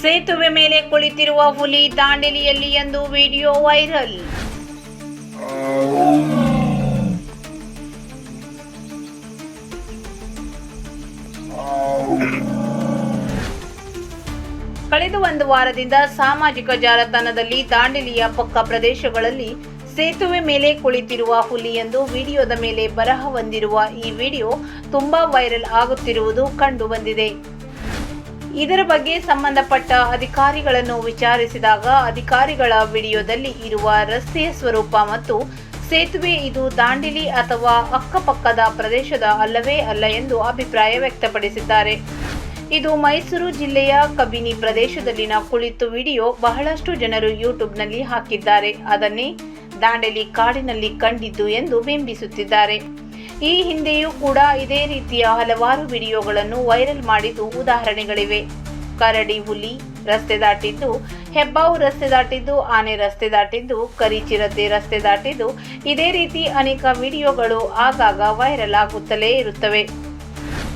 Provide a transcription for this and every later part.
ಸೇತುವೆ ಮೇಲೆ ಕುಳಿತಿರುವ ಹುಲಿ ದಾಂಡೇಲಿಯಲ್ಲಿ ಎಂದು ವಿಡಿಯೋ ವೈರಲ್. ಕಳೆದ ಒಂದು ವಾರದಿಂದ ಸಾಮಾಜಿಕ ಜಾಲತಾಣದಲ್ಲಿ ದಾಂಡೇಲಿಯ ಪಕ್ಕ ಪ್ರದೇಶಗಳಲ್ಲಿ ಸೇತುವೆ ಮೇಲೆ ಕುಳಿತಿರುವ ಹುಲಿ ಎಂದು ವಿಡಿಯೋದ ಮೇಲೆ ಬರಹ ಹೊಂದಿರುವ ಈ ವಿಡಿಯೋ ತುಂಬಾ ವೈರಲ್ ಆಗುತ್ತಿರುವುದು ಕಂಡು ಬಂದಿದೆ. ಇದರ ಬಗ್ಗೆ ಸಂಬಂಧಪಟ್ಟ ಅಧಿಕಾರಿಗಳನ್ನು ವಿಚಾರಿಸಿದಾಗ ಅಧಿಕಾರಿಗಳ ವಿಡಿಯೋದಲ್ಲಿ ಇರುವ ರಸ್ತೆಯ ಸ್ವರೂಪ ಮತ್ತು ಸೇತುವೆ ಇದು ದಾಂಡೇಲಿ ಅಥವಾ ಅಕ್ಕಪಕ್ಕದ ಪ್ರದೇಶದ ಅಲ್ಲವೇ ಅಲ್ಲ ಎಂದು ಅಭಿಪ್ರಾಯ ವ್ಯಕ್ತಪಡಿಸಿದ್ದಾರೆ. ಇದು ಮೈಸೂರು ಜಿಲ್ಲೆಯ ಕಬಿನಿ ಪ್ರದೇಶದಲ್ಲಿನ ಕುಳಿತು ವಿಡಿಯೋ ಬಹಳಷ್ಟು ಜನರು ಯೂಟ್ಯೂಬ್ನಲ್ಲಿ ಹಾಕಿದ್ದಾರೆ. ಅದನ್ನೇ ದಾಂಡೇಲಿ ಕಾಡಿನಲ್ಲಿ ಕಂಡಿದ್ದು ಎಂದು ಬಿಂಬಿಸುತ್ತಿದ್ದಾರೆ. ಈ ಹಿಂದೆಯೂ ಕೂಡ ಇದೇ ರೀತಿಯ ಹಲವಾರು ವಿಡಿಯೋಗಳನ್ನು ವೈರಲ್ ಮಾಡಿದ್ದು ಉದಾಹರಣೆಗಳಿವೆ. ಕರಡಿ ಹುಲಿ ರಸ್ತೆ ದಾಟಿದ್ದು, ಹೆಬ್ಬಾವು ರಸ್ತೆ ದಾಟಿದ್ದು, ಆನೆ ರಸ್ತೆ ದಾಟಿದ್ದು, ಕರಿಚಿರತೆ ರಸ್ತೆ ದಾಟಿದ್ದು, ಇದೇ ರೀತಿ ಅನೇಕ ವಿಡಿಯೋಗಳು ಆಗಾಗ ವೈರಲ್ ಆಗುತ್ತಲೇ ಇರುತ್ತವೆ.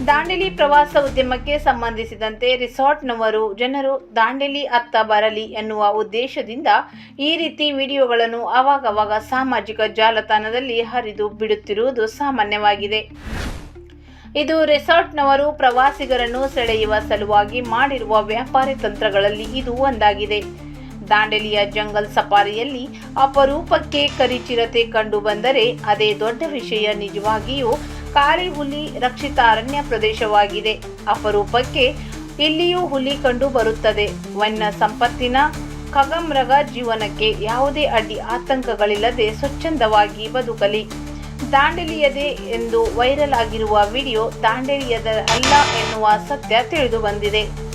ದಾಂಡೇಲಿ ಪ್ರವಾಸ ಉದ್ಯಮಕ್ಕೆ ಸಂಬಂಧಿಸಿದಂತೆ ರಿಸಾರ್ಟ್ನವರು, ಜನರು ದಾಂಡೇಲಿ ಅತ್ತ ಬರಲಿ ಎನ್ನುವ ಉದ್ದೇಶದಿಂದ ಈ ರೀತಿ ವಿಡಿಯೋಗಳನ್ನು ಆವಾಗವಾಗ ಸಾಮಾಜಿಕ ಜಾಲತಾಣದಲ್ಲಿ ಹರಿದು ಬಿಡುತ್ತಿರುವುದು ಸಾಮಾನ್ಯವಾಗಿದೆ. ಇದು ರೆಸಾರ್ಟ್ನವರು ಪ್ರವಾಸಿಗರನ್ನು ಸೆಳೆಯುವ ಸಲುವಾಗಿ ಮಾಡಿರುವ ವ್ಯಾಪಾರಿ ತಂತ್ರಗಳಲ್ಲಿ ಇದು ಒಂದಾಗಿದೆ. ದಾಂಡೇಲಿಯ ಜಂಗಲ್ ಸಫಾರಿಯಲ್ಲಿ ಅಪರೂಪಕ್ಕೆ ಕರಿಚಿರತೆ ಕಂಡುಬಂದರೆ ಅದೇ ದೊಡ್ಡ ವಿಷಯ ನಿಜವಾಗಿಯೂ ಕಾಳಿ ಹುಲಿ ರಕ್ಷಿತ ಅರಣ್ಯ ಪ್ರದೇಶವಾಗಿದೆ. ಅಪರೂಪಕ್ಕೆ ಇಲ್ಲಿಯೂ ಹುಲಿ ಕಂಡು ಬರುತ್ತದೆ. ವನ್ಯ ಸಂಪತ್ತಿನ ಖಗಮೃಗ ಜೀವನಕ್ಕೆ ಯಾವುದೇ ಅಡ್ಡಿ ಆತಂಕಗಳಿಲ್ಲದೆ ಸ್ವಚ್ಛಂದವಾಗಿ ಬದುಕಲಿ. ದಾಂಡೇಲಿಯದೇ ಎಂದು ವೈರಲ್ ಆಗಿರುವ ವಿಡಿಯೋ ದಾಂಡೇಲಿಯದ ಅಲ್ಲ ಎನ್ನುವ ಸತ್ಯ ತಿಳಿದು ಬಂದಿದೆ.